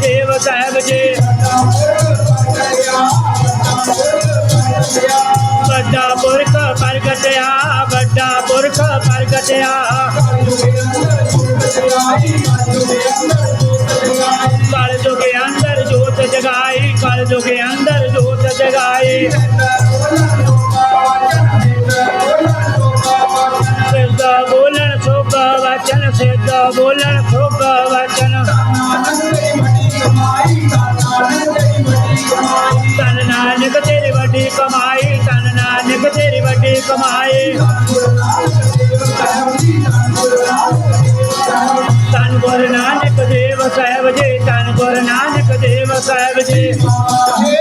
देव साहब जे। बड़ा पुरख प्रगटया बड़ा पुरख प्रगटया कल जुगे अंदर जोत जगाई, कल जुगे अंदर जोत जगाई। बोलन सुख वचन, सिद्ध बोलन सुख पर नानक देव साहेब जे तन पर नानक देव साहेब जे।